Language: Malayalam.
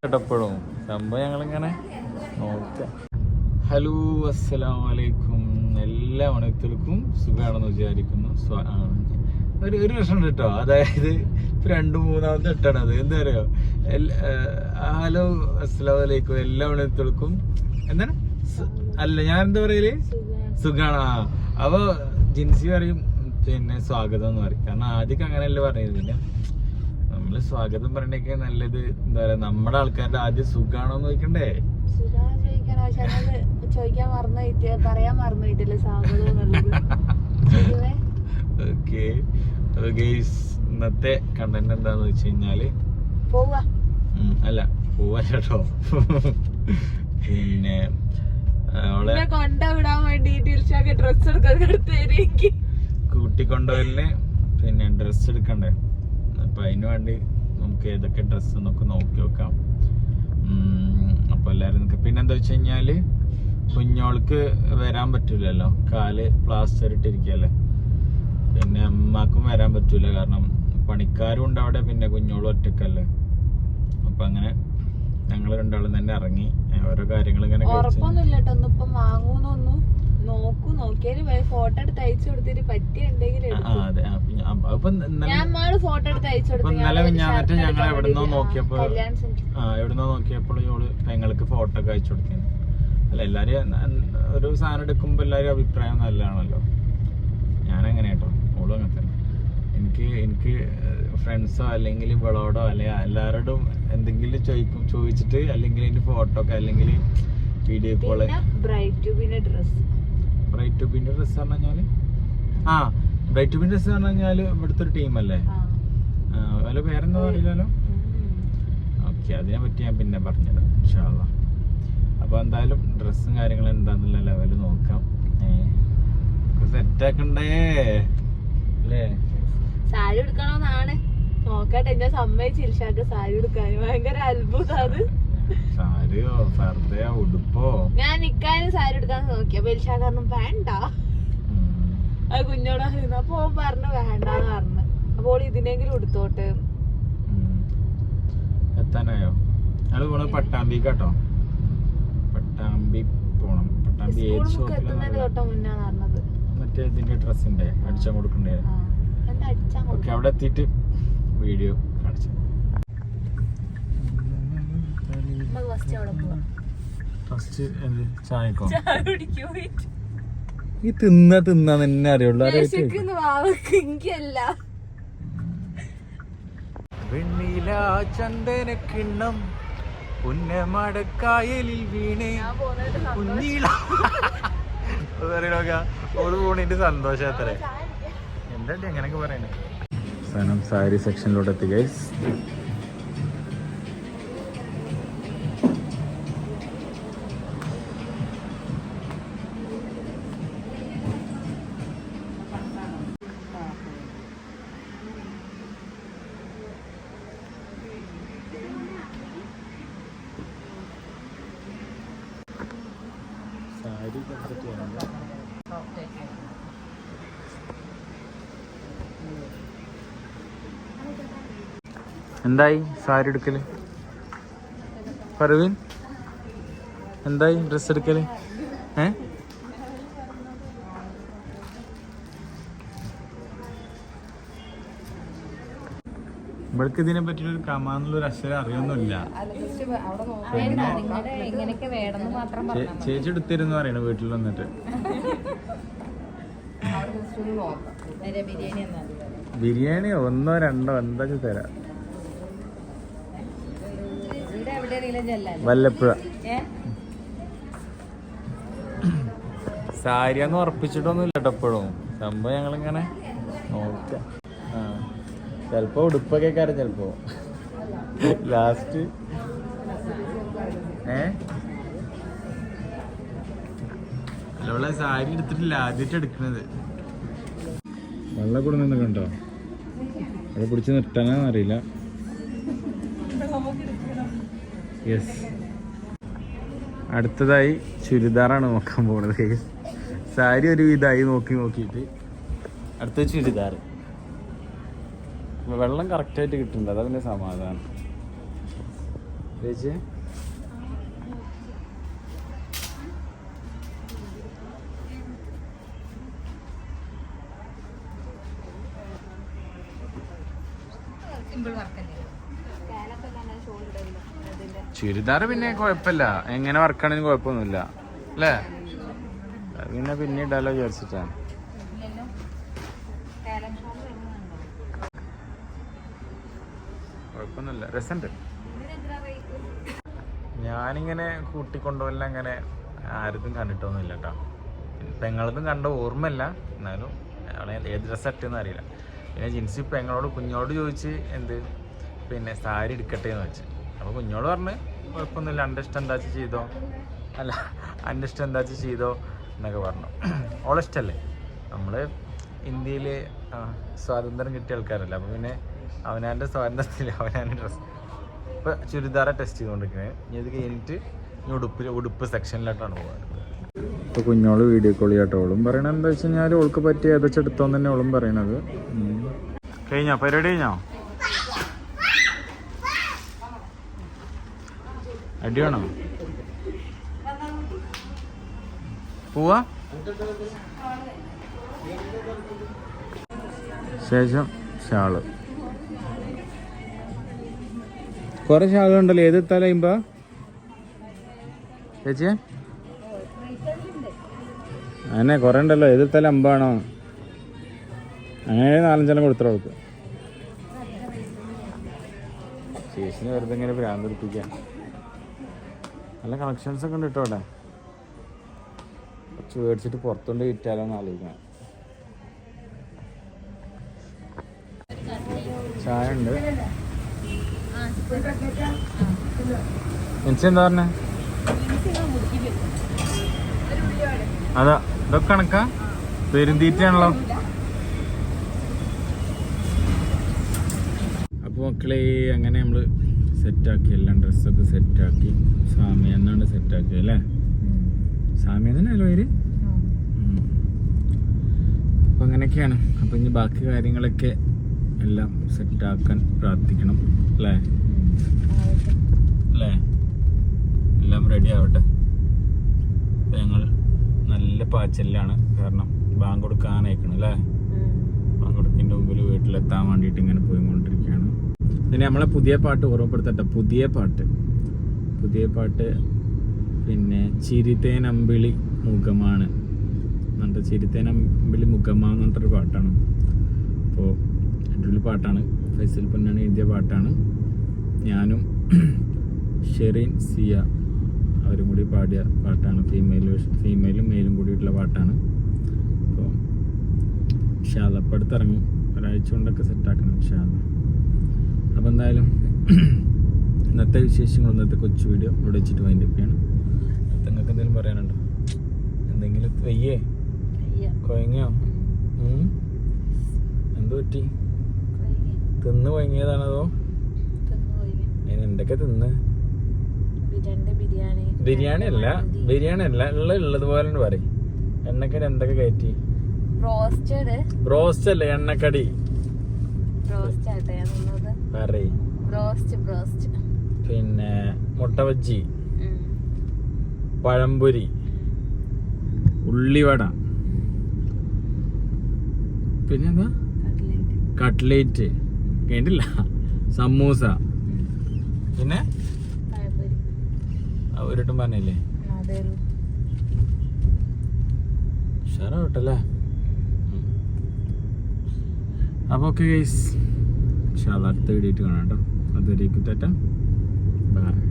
കേട്ടപ്പോഴും സംഭവം ഞങ്ങളിങ്ങനെ ഹലോ അസ്സലാം എല്ലാ മണിത്തർക്കും സുഖമാണെന്ന് വിചാരിക്കുന്നു. ഒരു ഒരു പ്രശ്നം കേട്ടോ അതായത് ഇപ്പൊ രണ്ട് മൂന്നാമത്തെ ഇട്ടാണ് അത്. എന്താ പറയുക ഹലോ അസ്സലാം വലൈക്കും എല്ലാ മണിത്തർക്കും എന്താണ്? അല്ല ഞാൻ എന്താ പറയൽ? സുഖാണ്. ആ അപ്പൊ ജിൻസി പറയും പിന്നെ സ്വാഗതം എന്ന് പറയും. കാരണം ആദ്യമൊക്കെ അങ്ങനെയല്ലേ പറഞ്ഞിരുന്നില്ല നമ്മൾ സ്വാഗതം പറയണൊക്കെ നല്ലത്. എന്താ പറയാ നമ്മുടെ ആൾക്കാരുടെ ആദ്യം സുഖാണോ നോക്കണ്ടേ സുഖാണോ ചോദിക്കാനോ പക്ഷെ അത് ചോദിക്കാൻ മറന്നു പോയിട്ട് പറയാൻ മറന്നു പോയിട്ടല്ലേ സ്വാഗതം എന്നുള്ളത്. ശരിവേ? ഓക്കെ. ഗെയ്സ് ഇന്നത്തെ കണ്ടന്റ് എന്താന്ന് വെച്ച് കഴിഞ്ഞാൽ പോവാ. അല്ല പോവാ ചേട്ടോ പിന്നെ അവളെ കൊണ്ടുവിടാൻ വേണ്ടിട്ട് ഡ്രസ് എടുക്കാൻ എടുത്തേക്ക് കൂട്ടിക്കൊണ്ടുവരൽ പിന്നെ ഡ്രസ്സ് എടുക്കണ്ടേ? അപ്പൊ അതിന് വേണ്ടി നമുക്ക് ഏതൊക്കെ ഡ്രസ്സ് എന്നൊക്കെ നോക്കി നോക്കാം. അപ്പോൾ എല്ലാവരും പിന്നെന്താ നിക്ക പിന്നെ എന്താ വെച്ച് കഴിഞ്ഞാൽ കുഞ്ഞോൾക്ക് വരാൻ പറ്റില്ലല്ലോ കാൽ പ്ലാസ്റ്റർ ഇട്ടിരിക്കുകയല്ലേ പിന്നെ അമ്മക്കും വരാൻ പറ്റില്ല കാരണം പണിക്കാരും ഉണ്ട് അവിടെ പിന്നെ കുഞ്ഞോളും ഒറ്റക്കല്ലേ. അപ്പം അങ്ങനെ ഞങ്ങൾ രണ്ടാളും തന്നെ ഇറങ്ങി. ഓരോ കാര്യങ്ങൾ ഇങ്ങനെ കഴിച്ച് ഉറപ്പൊന്നും ഇല്ല കേട്ടോ ഒന്നും ഇപ്പം വാങ്ങൂന്നൊന്നും നോക്കൂ. ഫോട്ടോ എടുത്ത് അയച്ചു കൊടുത്തിട്ട് പറ്റിയുണ്ടെങ്കിൽ അതെ. മിഞ്ഞാന്നിട്ട് ഞങ്ങൾ എവിടുന്നോ. നോക്കിയപ്പോ എവിടുന്നോ നോക്കിയപ്പോൾ ഇവൾ പെങ്ങൾക്ക് ഫോട്ടോ ഒക്കെ അയച്ചു കൊടുത്തിന്. അല്ല എല്ലാരും ഒരു സാധനം എടുക്കുമ്പോ എല്ലാരും അഭിപ്രായം നല്ലതാണല്ലോ. ഞാൻ അങ്ങനെ കേട്ടോ. ഓളും അങ്ങനെ തന്നെ. എനിക്ക് എനിക്ക് ഫ്രണ്ട്സോ അല്ലെങ്കിൽ ഇവളോടോ അല്ലെങ്കിൽ എല്ലാവരോടും എന്തെങ്കിലും ചോദിക്കും ചോദിച്ചിട്ട് അല്ലെങ്കിൽ എന്റെ ഫോട്ടോ ഒക്കെ അല്ലെങ്കിൽ video call bright dress bright dress പറഞ്ഞാൽ? ആ ബ്രൈറ്റ് ട്യൂബിന്റെ എന്ന് പറഞ്ഞാൽ ഇവിടുത്തെ ഒരു ടീമല്ലേ? അല്ല പേരെന്താ അറിയില്ലല്ലോ? ഓക്കെ അതിനെ പറ്റി ഞാൻ പിന്നെ പറഞ്ഞുതരാം ഇൻഷാല്ല അപ്പോൾ എന്തായാലും ഡ്രസ്സും കാര്യങ്ങളും എന്താന്നുള്ള ലെവൽ നോക്കാം. സെറ്റ് ആക്കണ്ടേ അല്ലേ? സാരി എടുക്കണമെന്നാണ് നോക്കട്ടെ എന്നെ സമ്മതിച്ച് ഇൽഷാക്ക് സാരി എടുക്കാൻ ഭയങ്കര അത്ഭുതം സാരിയോ? ഫർദയോ ഉടുപ്പോ? ഞാൻ നിക്കാനും സാരി എടുക്കാൻ നോക്കിയാ അപ്പൊ ഇൽഷാക്ക് വേണ്ട. അത് കുഞ്ഞോട് അപ്പൊ ഓൻ പറഞ്ഞു വേണ്ടാന്ന് പറഞ്ഞു. അപ്പോൾ ഇതിനെങ്കിലും എടുത്തോട്ടെ. എത്താനായോ? ഞങ്ങൾ പോണത് പട്ടാമ്പി കേട്ടോ പട്ടാമ്പി പോണം. പട്ടാമ്പി ഏത് ഷോപ്പിലാണ് മറ്റേ ഇതിന്റെ ഡ്രസ്സിന്റെ അടിച്ചാൻ കൊടുക്കണ്ടേ? ഓക്കെ അവിടെ എത്തിയിട്ട് വീഡിയോ കാണിച്ചു ഫസ്റ്റ് എന്ത്? ചായക്കോ? ചായ കുടിക്കോ ഈ തിന്ന തിന്ന തന്നെ അറിയുള്ളൂ. എനിക്കല്ല. വെണ്ണില ചന്ദന കിണ്ണം പുന്നമടക്കായലിൽ വീണേ. പോണിന്റെ സന്തോഷം അത്ര. എന്താ എങ്ങനെയൊക്കെ പറയണേ സാധനം സാരി സെക്ഷനിലോട്ട് എത്തി ഗൈസ് സാരി എന്തായി സാരി എടുക്കൽ? പർവീൻ എന്തായി ഡ്രസ് എടുക്കൽ? ഏ? ഇവൾക്ക് ഇതിനെ പറ്റിയൊരു കമാന്നുള്ള ഒരു അക്ഷരം അറിയൊന്നുമില്ല ചേച്ചി എടുത്തിരുന്നു പറയണ വീട്ടിൽ വന്നിട്ട്. ബിരിയാണി ഒന്നോ രണ്ടോ എന്താ തരാം. എവിടെയെങ്കിലും ചെല്ലാൻ വല്ലപ്പുഴ. സാരിയാന്ന് ഉറപ്പിച്ചിട്ടൊന്നും ഇല്ല എപ്പോഴും സംഭവം ഞങ്ങളിങ്ങനെ നോക്കാം ചിലപ്പോ ഉടുപ്പൊക്കെ കാര്യം ചിലപ്പോ. ലാസ്റ്റ് ഏ? സാരി എടുത്തിട്ടില്ല ആദ്യമായിട്ട് എടുക്കുന്നത് വെള്ളം കൂടെ നിന്ന് കണ്ടോ? അവിടെ പിടിച്ച് നിർത്താനാന്ന് അറിയില്ല. യെസ് അടുത്തതായി ചുരിദാറാണ് നോക്കാൻ പോണത്. സാരി ഒരു ഇതായി നോക്കി നോക്കിയിട്ട്. അടുത്ത ചുരിദാർ വെള്ളം കറക്റ്റായിട്ട് കിട്ടുന്നുണ്ട് അതാ പിന്നെ സമാധാനം. ചേച്ചി? ചുരിദാർ പിന്നെ കുഴപ്പമില്ല. എങ്ങനെ വർക്കാണെങ്കിലും കുഴപ്പമൊന്നുമില്ല. അല്ലേ? പിന്നെ പിന്നെ ഇടാലോ വിചാരിച്ചിട്ടാണ്. കുഴപ്പമൊന്നുമില്ല രസമുണ്ട് ഞാനിങ്ങനെ കൂട്ടിക്കൊണ്ടുപോകല അങ്ങനെ ആരതും കണ്ടിട്ടൊന്നുമില്ല കേട്ടോ പെങ്ങളതും കണ്ട ഓർമ്മയില്ല. എന്നാലും അവളെ ഏത് ഡ്രസ്സ് ഇട്ടെന്ന് അറിയില്ല. പിന്നെ ജിൻസി പെങ്ങളോട് കുഞ്ഞോട് ചോദിച്ച് എന്ത്? പിന്നെ സാരി എടുക്കട്ടെ എന്ന് വെച്ച്. അപ്പോൾ കുഞ്ഞോട് പറഞ്ഞ് കുഴപ്പമൊന്നുമില്ല എന്റെ ഇഷ്ടം എന്താ വെച്ച് ചെയ്തോ? അല്ല എന്റെ ഇഷ്ടം എന്താ വെച്ച് ചെയ്തോ എന്നൊക്കെ പറഞ്ഞു. ഓളിഷ്ടല്ലേ നമ്മൾ ഇന്ത്യയിൽ സ്വാതന്ത്ര്യം കിട്ടിയ ആൾക്കാരല്ല? അപ്പോൾ പിന്നെ അവനാന്റെ സ്വാതന്ത്ര്യത്തിൽ അവനാന്റെ ഡ്രസ്സ് ഇപ്പോൾ ചുരിദാറ ടെസ്റ്റ് ചെയ്തുകൊണ്ടിരിക്കുന്നത് ഇനി ഇത് കഴിഞ്ഞിട്ട് ഇനി ഉടുപ്പ് ഉടുപ്പ് സെക്ഷനിലോട്ടാണ് പോകുന്നത് ഇപ്പോൾ കുഞ്ഞോൾ വീഡിയോ കോൾ ചെയ്യട്ടെ. ഓളും പറയണത് എന്താ വെച്ച് കഴിഞ്ഞാൽ ഓൾക്ക് പറ്റിയ ഏതച്ചെടുത്തോന്ന് തന്നെ ഓളും പറയണത്. കഴിഞ്ഞോ? പരിപാടി കഴിഞ്ഞോ? അടിയാണോ? പോവാ. ശേഷം ഷാൾ. കുറെ ഉണ്ടല്ലോ. ഏത് തലയുമ്പോ ചേച്ചി? അങ്ങനെ കുറേ ഉണ്ടല്ലോ. ഏത് തല അമ്പാണോ അങ്ങനെ നാലഞ്ചെല്ലാം കൊടുത്തോ അവൾക്ക്. ചേച്ചിനെ വെറുതെ ഇങ്ങനെ ഭ്രാന്ത് നല്ല കളക്ഷൻസ് ഒക്കെ ഉണ്ട് കേട്ടോ അവിടെ. കുറച്ച് മേടിച്ചിട്ട് പുറത്തുകൊണ്ട് വിറ്റാലോ എന്ന് ചായ ഉണ്ട്. എനിക്ക് എന്താ പറഞ്ഞേ? അതാ ഇതൊക്കെ കണക്കാ? പെരുന്തീറ്റാണല്ലോ അപ്പോൾ മക്കളെ അങ്ങനെ നമ്മൾ സെറ്റാക്കി എല്ലാം ഡ്രസ്സൊക്കെ സെറ്റാക്കി. സാമി എന്നാണ് സെറ്റാക്കി അല്ലേ? സാമി തന്നെയല്ലോ പേര്? അപ്പം അങ്ങനെയൊക്കെയാണ്. അപ്പം ഇനി ബാക്കി കാര്യങ്ങളൊക്കെ എല്ലാം സെറ്റാക്കാൻ പ്രാർത്ഥിക്കണം അല്ലേ? അല്ലേ? എല്ലാം റെഡി ആവട്ടെ? ഞങ്ങൾ നല്ല പാച്ചലിലാണ്. കാരണം ബാങ്ക് കൊടുക്കാനയക്കണം അല്ലേ? ബാങ്ക് കൊടുക്കിന്റെ മുമ്പിൽ വീട്ടിലെത്താൻ വേണ്ടിയിട്ട് ഇങ്ങനെ പോയിക്കൊണ്ടിരിക്കുകയാണ്. പിന്നെ നമ്മളെ പുതിയ പാട്ട് ഓർമ്മപ്പെടുത്തട്ടെ. പുതിയ പാട്ട്. പുതിയ പാട്ട് പിന്നെ ചിരിതേനമ്പിളി മുഖമാണ്. എന്നിട്ട് ചിരിതേനമ്പിളി മുഖമാ എന്ന് പറഞ്ഞിട്ടൊരു പാട്ടാണ്. അപ്പോൾ അടിപൊളി പാട്ടാണ്. ഫൈസൽ പൊന്നാണ് എഴുതിയ പാട്ടാണ്. ഞാനും ഷെറീൻ സിയ അവരും കൂടി പാടിയ പാട്ടാണ്. ഫീമെയിൽ ഫീമെയിലും മെയിലും കൂടിയിട്ടുള്ള പാട്ടാണ്. അപ്പോൾ ഷാല അപ്പോൾ അടുത്തിറങ്ങും. ഒരാഴ്ച കൊണ്ടൊക്കെ സെറ്റാക്കണം ഷാദ അപ്പോൾ എന്തായാലും ഇന്നത്തെ വിശേഷങ്ങൾ ഇന്നത്തെ കൊച്ചു വീഡിയോ ഇവിടെ വെച്ചിട്ട് വൈൻഡപ്പിയാണ് നിങ്ങൾക്ക് എന്തെങ്കിലും പറയാനുണ്ടോ? എന്തെങ്കിലും വയ്യേ? ഉം? എന്ത് പറ്റി? തിന്ന് അതിന് എന്തൊക്കെ തിന്ന്? ബിരിയാണി അല്ല ബിരിയാണി അല്ല ഉള്ള ഉള്ളതുപോലെ പറയും എണ്ണക്കടി എന്തൊക്കെ കയറ്റി? ബ്രോസ്റ്റ് അല്ലേ എണ്ണക്കടി പിന്നെ മുട്ട ബജ്ജി. പഴംപൊരി. ഉള്ളിവട. പിന്നെന്താ? കട്ട്ലേറ്റ് കേട്ടില്ല. സമൂസ. പിന്നെ? ഒരിട്ടും പറഞ്ഞില്ലേ? ഉഷാറാവട്ടല്ലേ? അപ്പോൾ ഓക്കെ ഗൈസ് അടുത്ത വീഡിയോ കാണാം കേട്ടോ. അതുവരേക്കും തെറ്റാ ബൈ